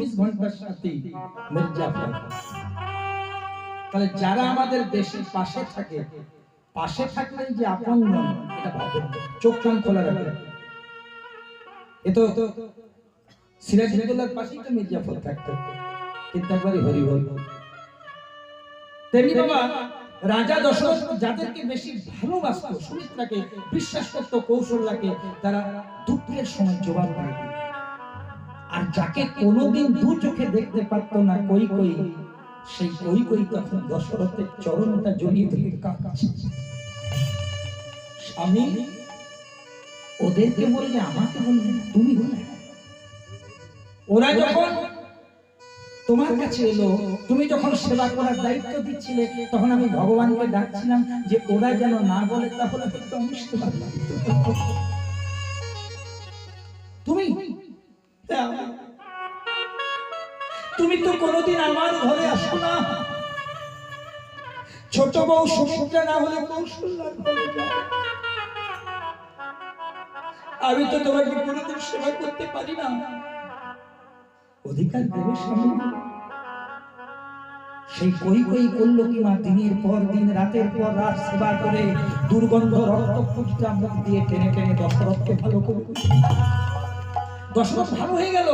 চব্বিশ ঘণ্টার সাথে মির্জাফর তাহলে যারা আমাদের দেশের পাশে থাকে, পাশে থাকলে যে আপন নন, এটা চোখ কান খোলা এ তো সিরাজুদ্দৌলার পাশেই তো মির্জাফর থাকতো কিন্তু একবারই তেমনি বাবা, রাজা দশরথ যাদেরকে বেশি ভালোবাসতো, সুমিত্রাকে, বিশ্বাস করতো, কৌশল্যাকে, তারা দুঃখের সময় জবাব দিয়ে। আর যাকে কোনোদিন দু চোখে দেখতে পারতো না, কই কই, সেই কই কই তখন দশরথের চরণটা জড়িয়ে ধরে কাঁদছে। স্বামী, ওদেরকে বললে, আমাকে বললে, তুমি বলে ওরা যখন তোমার কাছে এলো, তুমি যখন সেবা করার দায়িত্ব দিচ্ছিলে, তখন আমি ভগবানকে ডাকছিলাম যে, ওরা যেন না বলে, তাহলে হয়তো আমি সেবা তুমি তো কোনোদিন আমার ঘরে আসো না ছোট বউ সুমিত্রা না হলে কৌশল্যার। আমি তো তোমাকে কোনোদিন সেবা করতে পারি না অধিকার দেবে সেই কই কই করল কি মা দিনের পর দিন, রাতের পর রাত সেবা করে, দুর্গন্ধ রক্ত মুখ দিয়ে টেনে টেনে দশরথকে ভালো করে। দশরথ ভালো হয়ে গেল।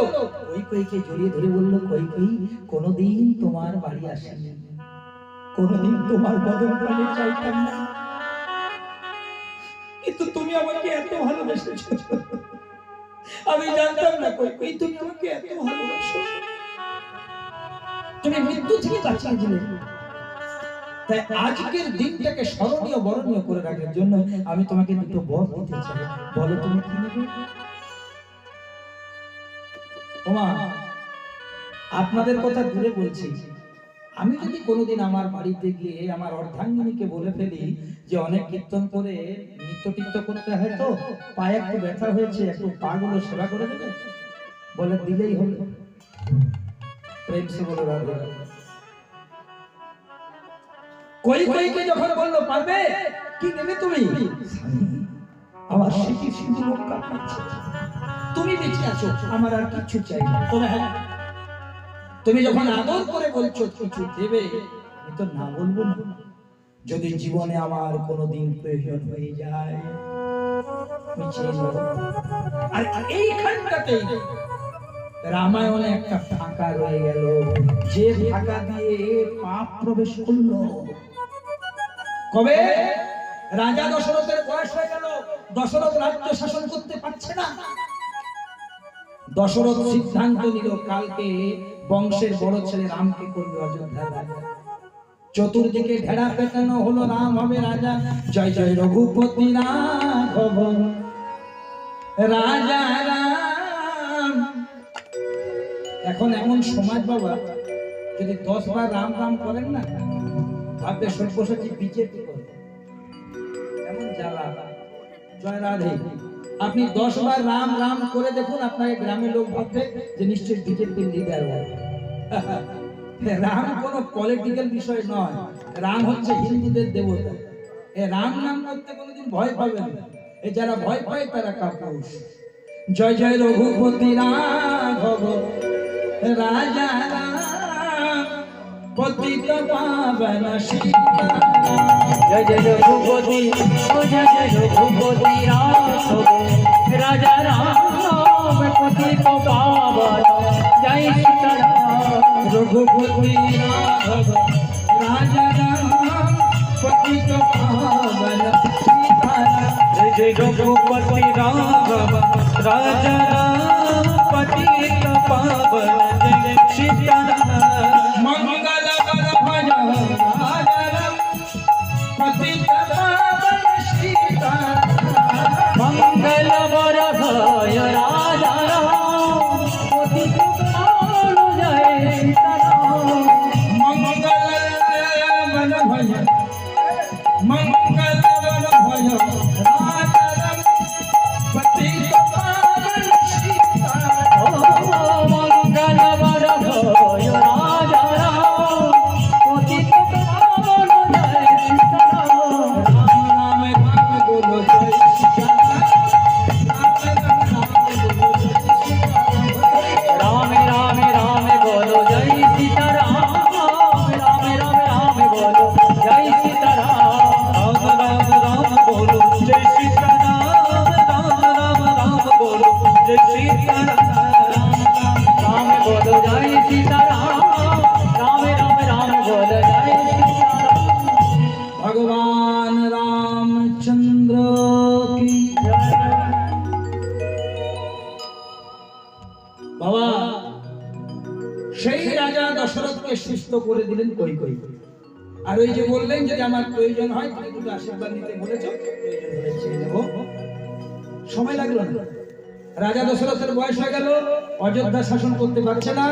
কই কইকে জড়িয়ে ধরে বলল কই কই কোনোদিন তোমার বাড়ি আসেনি। কোনোদিন তোমার বদল প্রাণে চাইতাম না। কিন্তু তুমি আমাকে এত ভালোবেসেছো। আমি জানতাম না কই কই তুমি আমাকে এত ভালোবাসো। তুমি মৃত্যু থেকে বাঁচিয়ে দিলে। তাই আজকের দিনটাকে স্মরণীয় বরণীয় করে রাখার জন্য আমি তোমাকে দুটো বর দিতে চাই। বলো তুমি কি নেবে? ওমা, আপনাদের কথা দূরে বলছি। আমি যদি কোনোদিন আমার বাড়িতে গিয়ে আমার অর্ধাঙ্গিনীকে বলে ফেলি যে অনেক কীর্তন করে নৃত্য টিত্য করতে হয় তো, পায়ে একটু ব্যথা হয়েছে, একটু পা গুলো সেবা করে দেবে? বলে দিলেই হলো। প্রেম সে বলে। কই কইকে যখন বলল, পারবে? কি নেবে তুমি? আমার স্মৃতি শুধু রক্ষা পাচ্ছে তুমি বেঁচে আছো, আমার আর কিছু চাই হ্যাঁ। তুমি যখন আদর করে বলছো, কিছু দেবে, আমি তো না বলব না। যদি জীবনে আমার কোনোদিন প্রয়োজন হয়ে যায় রামায়ণে একটা ফাঁকা রয়ে গেল। যে ফাঁকা দিয়ে পাপ প্রবেশ করল। কবে? রাজা দশরথের বয়স হয়ে গেল। দশরথ রাজ্য শাসন করতে পারছে না। দশরথ সিদ্ধান্ত নিল, কালকে বংশের বড় ছেলে রামকে করবে অযোধ্যা রাজা চতুর্দিকে ঢেড়া পেটানো হলো, রাম হবে রাজা। জয় জয় রঘুপতি রাঘব। রাজা রাম। এখন এমন সমাজ বাবা, যদি দশ বার রাম রাম করেন না, ভাববে সব্যসাচী বিজেপি করে। এমন জ্বালা। জয় রাধে। আপনি দশ বার রাম রাম করে দেখুন আপনাকে গ্রামের লোক ভাববে যে নিশ্চয়ই বিজেপির লিডার রাম কোনো পলিটিক্যাল বিষয় নয়। রাম হচ্ছে হিন্দুদের দেবতা। এ রাম নাম করতে কোনোদিন ভয় পাবে না। এ যারা ভয় পায়, তারা কাপুরুষ। জয় জয় রঘুপতি রাঘব। রাজা রাম পতিত পাবন সীতা। জয় জয় রঘুপতি জয় জয় রঘুপতি রাজা রাম পতিত পাবন, জয় সীতারাম। রঘুপতি রাঘব, রাজা রাম পতিত পাবন সীতারাম। জয় জয় পাবন। বাবা, সেই রাজা দশরথকে সুস্থ করে দিলেন কই কই আর ওই যে বললেন, যদি আমার প্রয়োজন হয়, তুমি দুটো আশীর্বাদ নিতে বলেছ, সময় লাগল রাজা দশরথের বয়স হয়ে গেল, অযোধ্যা শাসন করতে পারছে না